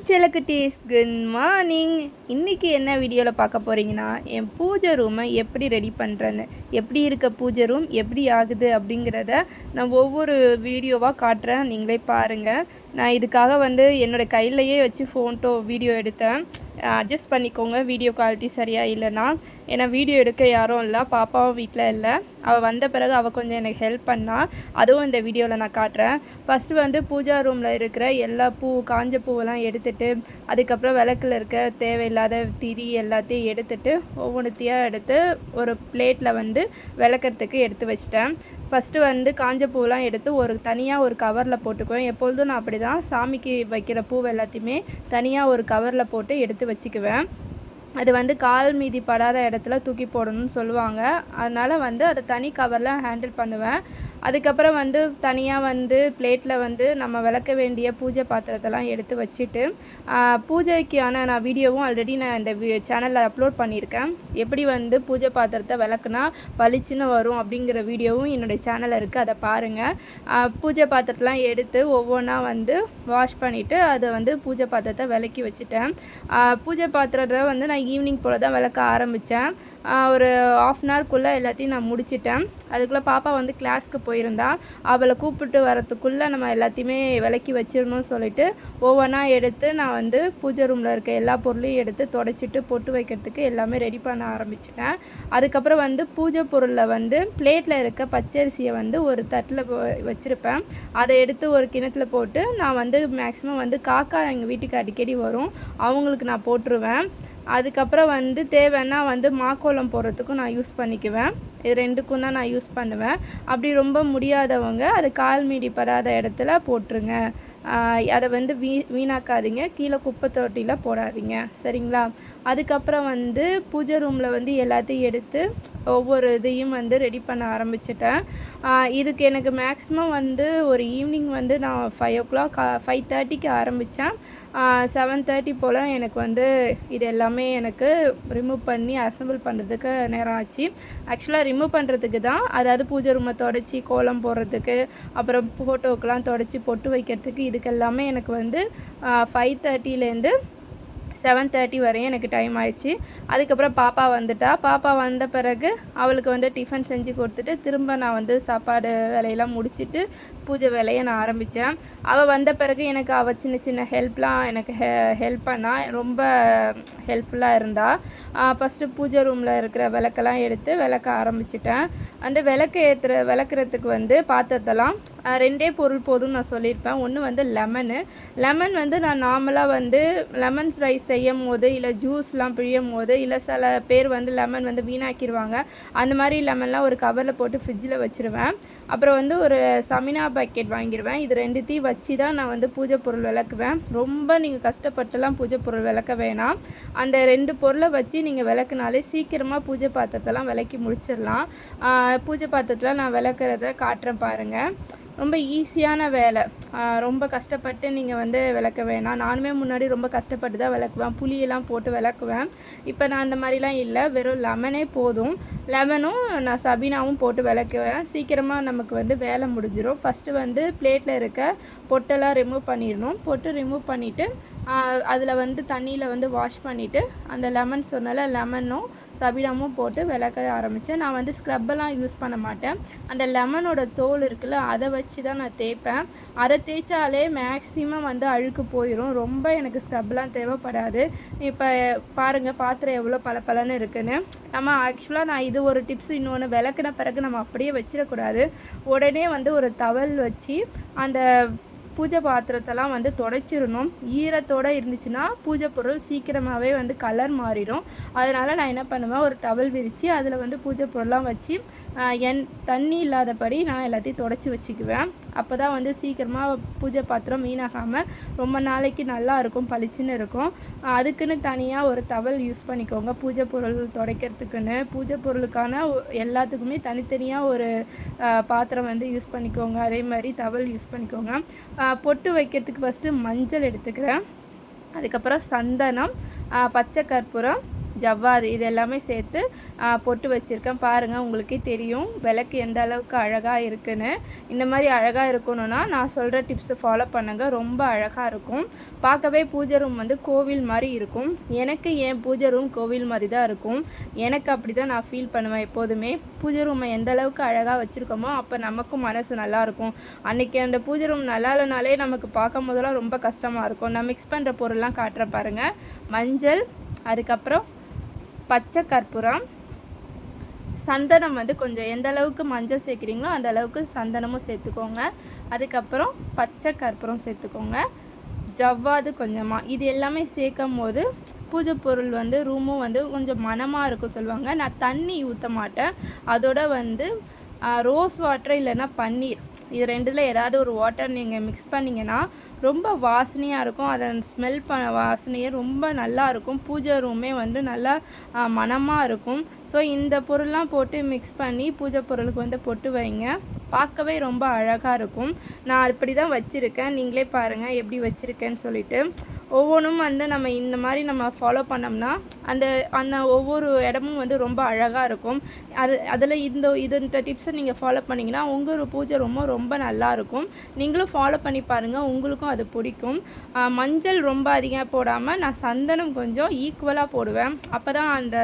Hi செலக்குட்டீஸ் good morning இன்றைக்கி என்ன வீடியோவில் பார்க்க போகிறீங்கன்னா என் பூஜை ரூமை எப்படி ரெடி பண்ணுறேன்னு எப்படி இருக்க பூஜை ரூம் எப்படி ஆகுது அப்படிங்கிறத நான் ஒவ்வொரு வீடியோவாக காட்டுறேன். நீங்களே பாருங்கள் நான் இதுக்காக வந்து என்னோடய கையிலையே வச்சு ஃபோட்டோ வீடியோ எடுத்தேன். அட்ஜஸ்ட் பண்ணிக்கோங்க. வீடியோ குவாலிட்டி சரியாக இல்லைன்னா. ஏன்னா வீடியோ எடுக்க யாரும் இல்லை. பாப்பாவும் வீட்டில் இல்லை. அவள் வந்த பிறகு அவள் கொஞ்சம் எனக்கு ஹெல்ப் பண்ணால் அதுவும் இந்த வீடியோவில் நான் காட்டுறேன். ஃபஸ்ட்டு வந்து பூஜா ரூமில் இருக்கிற எல்லா பூ காஞ்ச பூவெல்லாம் எடுத்துட்டு அதுக்கப்புறம் விளக்கில் இருக்க தேவையில்லாத திரி எல்லாத்தையும் எடுத்துட்டு ஒவ்வொன்றுத்தையாக எடுத்து ஒரு பிளேட்டில் வந்து விளக்கறதுக்கு எடுத்து வச்சிட்டேன். ஃபஸ்ட்டு வந்து காஞ்ச பூவெலாம் எடுத்து ஒரு தனியாக ஒரு கவரில் போட்டுக்குவேன். எப்பொழுதும் நான் அப்படி தான் சாமிக்கு வைக்கிற பூ எல்லாத்தையுமே தனியாக ஒரு கவரில் போட்டு எடுத்து வச்சுக்குவேன். அது வந்து கால் மீதி படாத இடத்துல தூக்கி போடணும்னு சொல்லுவாங்க. அதனால் வந்து அதை தனி கவரில் ஹேண்டில் பண்ணுவேன். அதுக்கப்புறம் வந்து தனியாக வந்து பிளேட்டில் வந்து நம்ம விளக்க வேண்டிய பூஜை பாத்திரத்தெல்லாம் எடுத்து வச்சுட்டு பூஜைக்கான நான் வீடியோவும் ஆல்ரெடி நான் இந்த சேனலில் அப்லோட் பண்ணியிருக்கேன். எப்படி வந்து பூஜை பாத்திரத்தை விளக்குனா பளிச்சுன்னு வரும் அப்படிங்கிற வீடியோவும் என்னுடைய சேனலில் இருக்குது அதை பாருங்கள் பூஜை பாத்திரத்தெலாம் எடுத்து ஒவ்வொன்றா வந்து வாஷ் பண்ணிவிட்டு அதை வந்து பூஜை பாத்திரத்தை விளக்கி வச்சுட்டேன். பூஜை பாத்திரத்தை வந்து நான் ஈவினிங் போல் தான் விளக்க ஆரம்பித்தேன் ஒரு ஆஃப் அன் ஹவர்க்குள்ளே எல்லாத்தையும் நான் முடிச்சிட்டேன். அதுக்குள்ளே பாப்பா வந்து கிளாஸ்க்கு போயிருந்தா. அவளை கூப்பிட்டு வரத்துக்குள்ளே நம்ம எல்லாத்தையுமே விலக்கி வச்சிடணும்னு சொல்லிட்டு ஒவ்வொன்றா எடுத்து நான் வந்து பூஜை ரூமில் இருக்க எல்லா பொருளையும் எடுத்து தொடச்சிட்டு பொட்டு வைக்கிறதுக்கு எல்லாமே ரெடி பண்ண ஆரம்பிச்சிட்டேன். அதுக்கப்புறம் வந்து பூஜை பொருளில் வந்து பிளேட்டில் இருக்க பச்சரிசியை வந்து ஒரு தட்டில் வச்சுருப்பேன். அதை எடுத்து ஒரு கிணத்துல போட்டு நான் வந்து மேக்ஸிமம் வந்து காக்கா எங்கள் வீட்டுக்கு அடிக்கடி வரும். அவங்களுக்கு நான் போட்டுருவேன். அதுக்கப்புறம் வந்து தேவைன்னா வந்து மாக்கோலம் போடுறதுக்கும் நான் யூஸ் பண்ணிக்குவேன். இது ரெண்டுக்கும் தான் நான் யூஸ் பண்ணுவேன். அப்படி ரொம்ப முடியாதவங்க அது கால் மீடி படாத இடத்துல போட்டுருங்க. அதை வந்து வீ வீணாக்காதீங்க. கீழே குப்பை தொட்டியில் போடாதீங்க. சரிங்களா? அதுக்கப்புறம் வந்து பூஜை ரூமில் வந்து எல்லாத்தையும் எடுத்து ஒவ்வொரு இதையும் வந்து ரெடி பண்ண ஆரம்பிச்சிட்டேன். இதுக்கு எனக்கு மேக்ஸிமம் வந்து ஒரு ஈவினிங் வந்து நான் ஃபைவ் ஓ கிளாக் ஃபைவ் தேர்ட்டிக்கு ஆரம்பித்தேன் செவன் தேர்ட்டி போல் எனக்கு வந்து இது எல்லாமே எனக்கு ரிமூவ் பண்ணி அசம்பிள் பண்ணுறதுக்கு நேரம் ஆச்சு. ஆக்சுவலாக ரிமூவ் பண்ணுறதுக்கு தான் அதாவது பூஜை ரூமை தொடச்சி கோலம் போடுறதுக்கு அப்புறம் ஃபோட்டோக்கெலாம் தொடச்சி பொட்டு வைக்கிறதுக்கு இதுக்கு எல்லாமே எனக்கு வந்து ஃபைவ் தேர்ட்டிலேருந்து செவன் தேர்ட்டி வரையும் எனக்கு டைம் ஆயிடுச்சு. அதுக்கப்புறம் பாப்பா வந்துட்டா. பாப்பா வந்த பிறகு அவளுக்கு வந்து டிஃபன் செஞ்சு கொடுத்துட்டு திரும்ப நான் வந்து சாப்பாடு வேலையெல்லாம் முடிச்சுட்டு பூஜை வேலையை நான் ஆரம்பித்தேன் அவள் வந்த பிறகு எனக்கு அவள் சின்ன சின்ன ஹெல்ப்லாம் எனக்கு ஹெ ஹெல்ப் பண்ணால் ரொம்ப ஹெல்ப்ஃபுல்லாக இருந்தாள் ஃபஸ்ட்டு பூஜை ரூமில் இருக்கிற விளக்கெல்லாம் எடுத்து விளக்க ஆரம்பிச்சிட்டேன். அந்த விளக்கு ஏற்றுற விளக்குறதுக்கு வந்து பாத்திரத்தெல்லாம் ரெண்டே பொருள் போதும்னு நான் சொல்லியிருப்பேன். ஒன்று வந்து லெமனு லெமன் வந்து நான் நார்மலாக வந்து லெமன்ஸ் ரைஸ் செய்யும் போது இல்லை ஜூஸ்லாம் பிழியும் போது இல்லை சில பேர் வந்து லெமன் வந்து வீணாக்கிடுவாங்க அந்த மாதிரி லெமன்லாம் ஒரு கவரில் போட்டு ஃப்ரிட்ஜில் வச்சுருவேன். அப்புறம் வந்து ஒரு சமினா பேக்கெட் வாங்கிடுவேன் இது ரெண்டுத்தையும் வச்சு தான் நான் வந்து பூஜை பொருள் விளக்குவேன். ரொம்ப நீங்கள் கஷ்டப்பட்டுலாம் பூஜை பொருள் விளக்க வேணாம். அந்த ரெண்டு பொருளை வச்சு நீங்கள் விளக்குனாலே சீக்கிரமாக பூஜை பாத்திரத்தெல்லாம் விளக்கி முடிச்சிடலாம். பூஜை பாத்திரத்தில் நான் விளக்குறத காட்டுறேன் பாருங்கள் ரொம்ப ஈஸியான வேலை. ரொம்ப கஷ்டப்பட்டு நீங்கள் வந்து விளக்க வேணாம். நானுமே முன்னாடி ரொம்ப கஷ்டப்பட்டு தான் விளக்குவேன். புளியெல்லாம் போட்டு விளக்குவேன். இப்போ நான் அந்த மாதிரிலாம் இல்லை. வெறும் லெமனே போதும். லெமனும் நான் சபீனாவும் போட்டு விளக்குவேன். சீக்கிரமாக நமக்கு வந்து வேலை முடிஞ்சிடும் ஃபஸ்ட்டு வந்து பிளேட்டில் இருக்க பொட்டெல்லாம் ரிமூவ் பண்ணிடணும். பொட்டு ரிமூவ் பண்ணிவிட்டு அதில் வந்து தண்ணியில் வந்து வாஷ் பண்ணிவிட்டு அந்த லெமன் சொன்னால லெமனும் சபிடாமும் போட்டு விளக்க ஆரம்பித்தேன் நான் வந்து ஸ்க்ரப்பெல்லாம் யூஸ் பண்ண மாட்டேன். அந்த லெமனோட தோல் இருக்குல்ல அதை வச்சு தான் நான் தேய்ப்பேன். அதை தேய்ச்சாலே மேக்ஸிமம் வந்து அழுக்கு போயிடும் ரொம்ப எனக்கு ஸ்க்ரப்லாம் தேவைப்படாது. இப்போ பாருங்கள் பாத்திரம் எவ்வளோ பல பலன்னு இருக்குன்னு. நம்ம ஆக்சுவலாக நான் இது ஒரு டிப்ஸ் இன்னொன்று விளக்குன பிறகு நம்ம அப்படியே வச்சிடக்கூடாது. உடனே வந்து ஒரு தவல் வச்சு அந்த பூஜை பாத்திரத்தெல்லாம் வந்து தொடச்சிடணும் ஈரத்தோடு இருந்துச்சுன்னா பூஜை பொருள் சீக்கிரமாகவே வந்து கலர் மாறிடும் அதனால் நான் என்ன பண்ணுவேன்? ஒரு டவல் விரித்து அதில் வந்து பூஜை பொருள்லாம் வச்சு என் தண்ணி இல்லாதபடி நான் எல்லாத்தையும் தொடச்சி வச்சுக்குவேன். அப்போ தான் வந்து சீக்கிரமாக பூஜை பாத்திரம் வீணாகாமல் ரொம்ப நாளைக்கு நல்லா இருக்கும் பளிச்சுன்னு இருக்கும். அதுக்குன்னு தனியாக ஒரு தவல் யூஸ் பண்ணிக்கோங்க. பூஜை பொருள் துடைக்கிறதுக்குன்னு. பூஜை பொருளுக்கான எல்லாத்துக்குமே தனித்தனியாக ஒரு பாத்திரம் வந்து யூஸ் பண்ணிக்கோங்க. அதே மாதிரி தவல் யூஸ் பண்ணிக்கோங்க. பொட்டு வைக்கிறதுக்கு ஃபஸ்ட்டு மஞ்சள் எடுத்துக்கிறேன். அதுக்கப்புறம் சந்தனம் பச்சை கற்பூரம் ஜவ்வாது இது எல்லாமே சேர்த்து பொட்டு வச்சுருக்கேன். பாருங்கள் உங்களுக்கே தெரியும் விளக்கு எந்த அளவுக்கு அழகாக இருக்குன்னு. இந்த மாதிரி அழகாக இருக்கணும்னா நான் சொல்கிற டிப்ஸை ஃபாலோ பண்ணுங்கள் ரொம்ப அழகாக இருக்கும். பார்க்கவே பூஜை ரூம் வந்து கோவில் மாதிரி இருக்கும். எனக்கு என் பூஜை ரூம் கோவில் மாதிரி தான் இருக்கும். எனக்கு அப்படி தான் நான் ஃபீல் பண்ணுவேன் எப்போதுமே. பூஜை ரூமை எந்த அளவுக்கு அழகாக வச்சுருக்கோமோ அப்போ நமக்கும் மனசு நல்லாயிருக்கும் அன்றைக்கி அந்த பூஜை ரூம் நல்லா இல்லைனாலே நமக்கு பார்க்கும் போதெல்லாம் ரொம்ப கஷ்டமாக இருக்கும். நான் மிக்ஸ் பண்ணுற பொருள்லாம் காட்டுற பாருங்கள் மஞ்சள் அதுக்கப்புறம் பச்சை கற்பூரம். சந்தனம் வந்து கொஞ்சம் எந்த அளவுக்கு மஞ்சள் சேர்க்குறீங்களோ அந்த அளவுக்கு சந்தனமும் சேர்த்துக்கோங்க. அதுக்கப்புறம் பச்சை கற்பூரம் சேர்த்துக்கோங்க. ஜவ்வாது கொஞ்சமாக இது எல்லாமே சேர்க்கும் போது பூஜை பொருள் வந்து ரூமும் வந்து கொஞ்சம் மனமாக இருக்கும் சொல்லுவாங்க. நான் தண்ணி ஊற்ற மாட்டேன். அதோட வந்து ரோஸ் வாட்டர் இல்லைன்னா பன்னீர். இது ரெண்டில் ஏதாவது ஒரு வாட்டர் நீங்கள் மிக்ஸ் பண்ணிங்கன்னா ரொம்ப வாசனையாக இருக்கும். அதை ஸ்மெல் பண்ண வாசனையே ரொம்ப நல்லா இருக்கும். பூஜை ரூமே வந்து நல்லா மனமாக இருக்கும். ஸோ இந்த பொருள்லாம் போட்டு மிக்ஸ் பண்ணி பூஜை பொருளுக்கு வந்து பொட்டு வைங்க. பார்க்கவே ரொம்ப அழகாக இருக்கும். நான் அப்படி தான் வச்சுருக்கேன். நீங்களே பாருங்கள் எப்படி வச்சுருக்கேன்னு சொல்லிட்டு. ஒவ்வொன்றும் வந்து நம்ம இந்த மாதிரி நம்ம ஃபாலோ பண்ணோம்னா அந்த அந்த ஒவ்வொரு இடமும் வந்து ரொம்ப அழகாக இருக்கும். அது அதில் இந்த இது இந்த டிப்ஸை நீங்கள் ஃபாலோ பண்ணிங்கன்னா உங்கள் பூஜை ரொம்ப ரொம்ப நல்லாயிருக்கும் நீங்களும் ஃபாலோ பண்ணி பாருங்கள் உங்களுக்கும் அது பிடிக்கும். மஞ்சள் ரொம்ப அதிகம் போடாமல் நான் சந்தனம் கொஞ்சம் ஈக்குவலாக போடுவேன். அப்போ தான் அந்த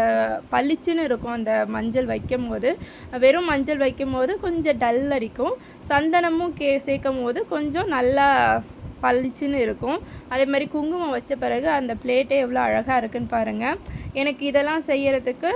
பளிச்சுன்னு இருக்கும் அந்த மஞ்சள் வைக்கும் போது வெறும் மஞ்சள் வைக்கும் போது கொஞ்சம் டல்லாக அடிக்கும் சந்தனமும் கே சேர்க்கும் போது கொஞ்சம் நல்லா பளிச்சுன்னு இருக்கும். அதே மாதிரி குங்குமம் வச்ச பிறகு அந்த பிளேட்டே எவ்வளோ அழகாக இருக்குன்னு பாருங்கள் எனக்கு இதெல்லாம் செய்கிறதுக்கு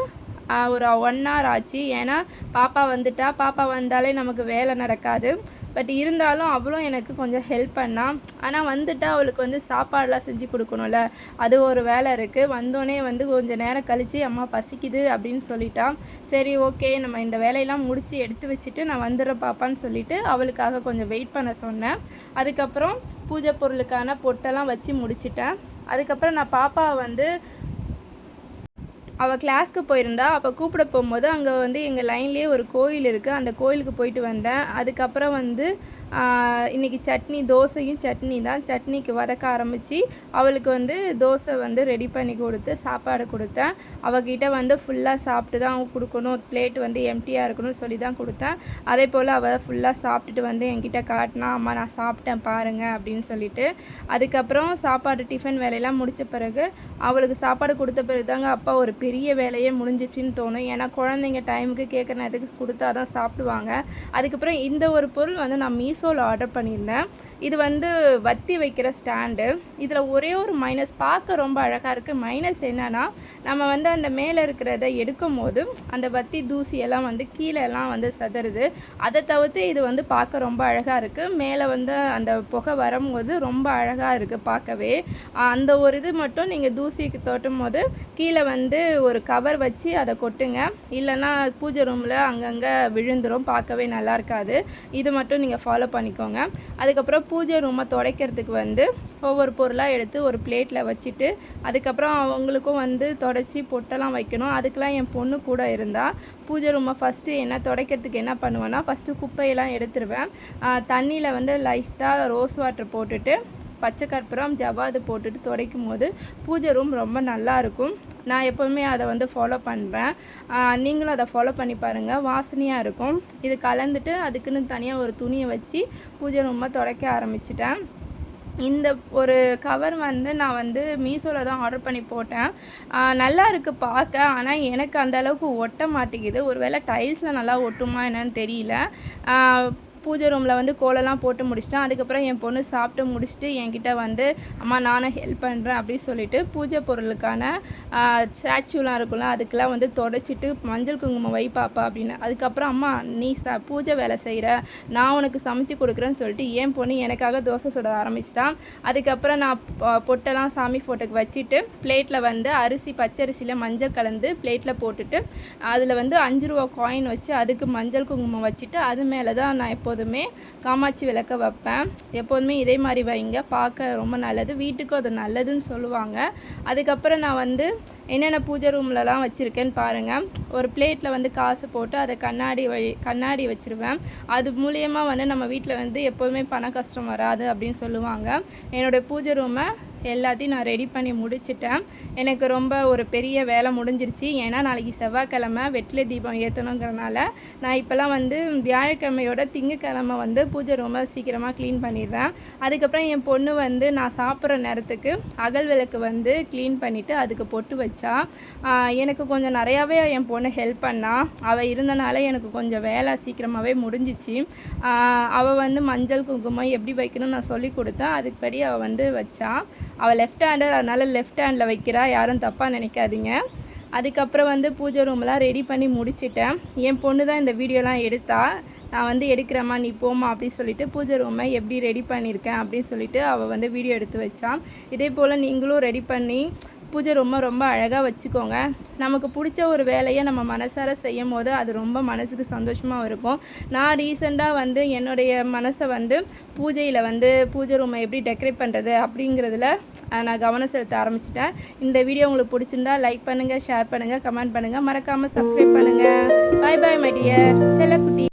ஒரு ஒன் ஹவர் ஆச்சு. ஏன்னா பாப்பா வந்துட்டா. பாப்பா வந்தாலே நமக்கு வேலை நடக்காது. பட் இருந்தாலும் அவளும் எனக்கு கொஞ்சம் ஹெல்ப் பண்ணால் ஆனால் வந்துட்டு அவளுக்கு வந்து சாப்பாடெலாம் செஞ்சு கொடுக்கணும்ல. அது ஒரு வேலை இருக்குது வந்தோடனே வந்து கொஞ்சம் நேரம் கழித்து அம்மா பசிக்குது அப்படின்னு சொல்லிட்டான் சரி ஓகே நம்ம இந்த வேலையெல்லாம் முடித்து எடுத்து வச்சுட்டு நான் வந்துடுறேன் பாப்பான்னு சொல்லிவிட்டு அவளுக்காக கொஞ்சம் வெயிட் பண்ண சொன்னேன். அதுக்கப்புறம் பூஜை பொருளுக்கான பொட்டெல்லாம் வச்சு முடிச்சிட்டேன். அதுக்கப்புறம் நான் பாப்பாவை வந்து அவள் கிளாஸ்க்கு போயிருந்தா அப்போ கூப்பிட போகும்போது அங்கே வந்து எங்கள் லைன்லேயே ஒரு கோயில் இருக்குது அந்த கோயிலுக்கு போயிட்டு வந்தேன். அதுக்கப்புறம் வந்து இன்றைக்கி சட்னி தோசையும் சட்னி தான். சட்னிக்கு வதக்க ஆரம்பித்து அவளுக்கு வந்து தோசை வந்து ரெடி பண்ணி கொடுத்து சாப்பாடு கொடுத்தேன். அவகிட்ட வந்து ஃபுல்லாக சாப்பிட்டு தான் கொடுக்கணும். பிளேட் வந்து எம்டியாக இருக்கணும்னு சொல்லி தான் கொடுத்தேன். அதே போல் அவள் ஃபுல்லாக சாப்பிட்டுட்டு வந்து என்கிட்ட காட்டினா அம்மா நான் சாப்பிட்டேன் பாருங்கள் அப்படின்னு சொல்லிட்டு. அதுக்கப்புறம் சாப்பாடு டிஃபன் வேலையெல்லாம் முடித்த பிறகு அவளுக்கு சாப்பாடு கொடுத்த பிறகு தாங்க அப்பா ஒரு பெரிய வேலையே முடிஞ்சிச்சின்னு தோணும். ஏன்னா குழந்தைங்க டைமுக்கு கேட்குற நேரத்துக்கு கொடுத்தா தான் சாப்பிடுவாங்க. அதுக்கப்புறம் இந்த ஒரு பொருள் வந்து நான் மீஸ் மீஷோவில் ஆர்டர் பண்ணியிருந்தேன். இது வந்து வத்தி வைக்கிற ஸ்டாண்டு. இதில் ஒரே ஒரு மைனஸ் பார்க்க ரொம்ப அழகாக இருக்குது மைனஸ் என்னென்னா நம்ம வந்து அந்த மேலே இருக்கிறத எடுக்கும் போது அந்த வத்தி தூசியெல்லாம் வந்து கீழே எல்லாம் வந்து சதறுது அதை தவிர்த்து இது வந்து பார்க்க ரொம்ப அழகாக இருக்குது மேலே வந்து அந்த புகை வரும்போது ரொம்ப அழகாக இருக்குது பார்க்கவே. அந்த ஒரு இது மட்டும் நீங்கள் தூசிக்கு தோட்டும் போது கீழே வந்து ஒரு கவர் வச்சு அதை கொட்டுங்க. இல்லைன்னா பூஜை ரூமில் அங்கங்கே விழுந்துடும் பார்க்கவே நல்லா இருக்காது. இது மட்டும் நீங்கள் ஃபாலோ பண்ணிக்கோங்க. அதுக்கப்புறம் பூஜை ரூமை துடைக்கிறதுக்கு வந்து ஒவ்வொரு பொருளாக எடுத்து ஒரு பிளேட்டில் வச்சுட்டு அதுக்கப்புறம் அவங்களுக்கும் வந்து தொடச்சி பொட்டெல்லாம் வைக்கணும். அதுக்கெலாம் என் பொண்ணு கூட இருந்தால் பூஜை ரூமை ஃபஸ்ட்டு என்ன துடைக்கிறதுக்கு என்ன பண்ணுவேன்னா ஃபஸ்ட்டு குப்பையெல்லாம் எடுத்துருவேன். தண்ணியில் வந்து லைட்டாக ரோஸ் வாட்டர் போட்டுட்டு பச்சை கற்பூரம் ஜவாது போட்டுட்டு துடைக்கும் போது பூஜை ரூம் ரொம்ப நல்லாயிருக்கும் நான் எப்போவுமே அதை வந்து ஃபாலோ பண்ணுறேன் நீங்களும் அதை ஃபாலோ பண்ணி பாருங்கள் வாசனையாக இருக்கும். இது கலந்துட்டு அதுக்குன்னு தனியாக ஒரு துணியை வச்சு பூஜை ரூமை துடைக்க ஆரம்பிச்சிட்டேன். இந்த ஒரு கவர் வந்து நான் வந்து மீஷோவில் தான் ஆர்டர் பண்ணி போட்டேன். நல்லா இருக்குது பார்க்க. ஆனால் எனக்கு அந்த அளவுக்கு ஒட்ட மாட்டேங்குது. ஒரு வேளை டைல்ஸில் நல்லா ஒட்டுமா என்னன்னு தெரியல. பூஜை ரூமில் வந்து கோலெல்லாம் போட்டு முடிச்சிட்டேன். அதுக்கப்புறம் என் பொண்ணு சாப்பிட்டு முடிச்சுட்டு என்கிட்ட வந்து அம்மா நானும் ஹெல்ப் பண்ணுறேன் அப்படின்னு சொல்லிட்டு பூஜை பொருளுக்கான ஸ்டாச்சுலாம் இருக்கும்ல அதுக்கெல்லாம் வந்து தொடச்சிட்டு மஞ்சள் குங்குமம் வை பாப்பா அப்படின்னு. அதுக்கப்புறம் அம்மா நீ ச பூஜை வேலை செய்கிற நான் உனக்கு சமைச்சு கொடுக்குறேன்னு சொல்லிட்டு என் பொண்ணு எனக்காக தோசை சுட ஆரம்பிச்சிட்டான் அதுக்கப்புறம் நான் பொட்டெல்லாம் சாமி ஃபோட்டோக்கு வச்சுட்டு பிளேட்டில் வந்து அரிசி பச்சரிசியில் மஞ்சள் கலந்து பிளேட்டில் போட்டுட்டு அதில் வந்து அஞ்சு ரூபா காயின் வச்சு அதுக்கு மஞ்சள் குங்குமம் வச்சுட்டு அது மேலே தான் நான் இப்போ எப்போதுமே காமாட்சி விளக்க வைப்பேன். எப்போதுமே இதே மாதிரி வைங்க. பார்க்க ரொம்ப நல்லது. வீட்டுக்கும் அது நல்லதுன்னு சொல்லுவாங்க. அதுக்கப்புறம் நான் வந்து என்னென்ன பூஜை ரூம்லலாம் வச்சுருக்கேன்னு பாருங்கள் ஒரு பிளேட்டில் வந்து காசு போட்டு அதை கண்ணாடி வழி கண்ணாடி வச்சுருவேன். அது மூலியமாக வந்து நம்ம வீட்டில் வந்து எப்போதுமே பண கஷ்டம் வராது அப்படின்னு சொல்லுவாங்க. என்னோடய பூஜை ரூமை எல்லாத்தையும் நான் ரெடி பண்ணி முடிச்சிட்டேன். எனக்கு ரொம்ப ஒரு பெரிய வேலை முடிஞ்சிருச்சு. ஏன்னா நாளைக்கு செவ்வாய்க்கிழமை வெற்றிலை தீபம் ஏற்றணுங்கிறனால நான் இப்போல்லாம் வந்து வியாழக்கிழமையோட திங்கக்கிழமை வந்து பூஜை ரொம்ப சீக்கிரமாக க்ளீன் பண்ணிடுறேன். அதுக்கப்புறம் என் பொண்ணு வந்து நான் சாப்பிட்ற நேரத்துக்கு அகல் விளக்கு வந்து க்ளீன் பண்ணிவிட்டு அதுக்கு பொட்டு வச்சா எனக்கு கொஞ்சம் நிறையாவே என் பொண்ணு ஹெல்ப் பண்ணா. அவள் இருந்தனால எனக்கு கொஞ்சம் வேலை சீக்கிரமாகவே முடிஞ்சிச்சு. அவள் வந்து மஞ்சள் குங்குமம் எப்படி வைக்கணும்னு நான் சொல்லி கொடுத்தேன் அதுக்குப்படி அவள் வந்து வச்சா. அவள் லெஃப்ட் ஹேண்டர் அதனால் லெஃப்ட் ஹேண்டில் வைக்கிறா. யாரும் தப்பாக நினைக்காதீங்க. அதுக்கப்புறம் வந்து பூஜை ரூம்லாம் ரெடி பண்ணி முடிச்சிட்டேன். என் பொண்ணு தான் இந்த வீடியோலாம் எடுத்தா. நான் வந்து எடுக்கிறேம்மா நீ போம்மா அப்படின்னு சொல்லிட்டு பூஜை ரூமை எப்படி ரெடி பண்ணியிருக்கேன் அப்படின்னு சொல்லிட்டு அவள் வந்து வீடியோ எடுத்து வச்சான் இதே போல் நீங்களும் ரெடி பண்ணி பூஜை ரொம்ப ரொம்ப அழகாக வச்சுக்கோங்க. நமக்கு பிடிச்ச ஒரு வேலையை நம்ம மனசார செய்யும் போது அது ரொம்ப மனசுக்கு சந்தோஷமாக இருக்கும். நான் ரீசெண்டாக வந்து என்னுடைய மனசை வந்து பூஜையில் வந்து பூஜை ரூமை எப்படி டெக்கரேட் பண்ணுறது அப்படிங்கிறதுல நான் கவனம் செலுத்த ஆரம்பிச்சிட்டேன். இந்த வீடியோ உங்களுக்கு பிடிச்சிருந்தா லைக் பண்ணுங்கள் ஷேர் பண்ணுங்கள் கமெண்ட் பண்ணுங்கள் மறக்காமல் சப்ஸ்கிரைப் பண்ணுங்கள் பாய் பாய் மை டியர் செல்லக்குட்டி.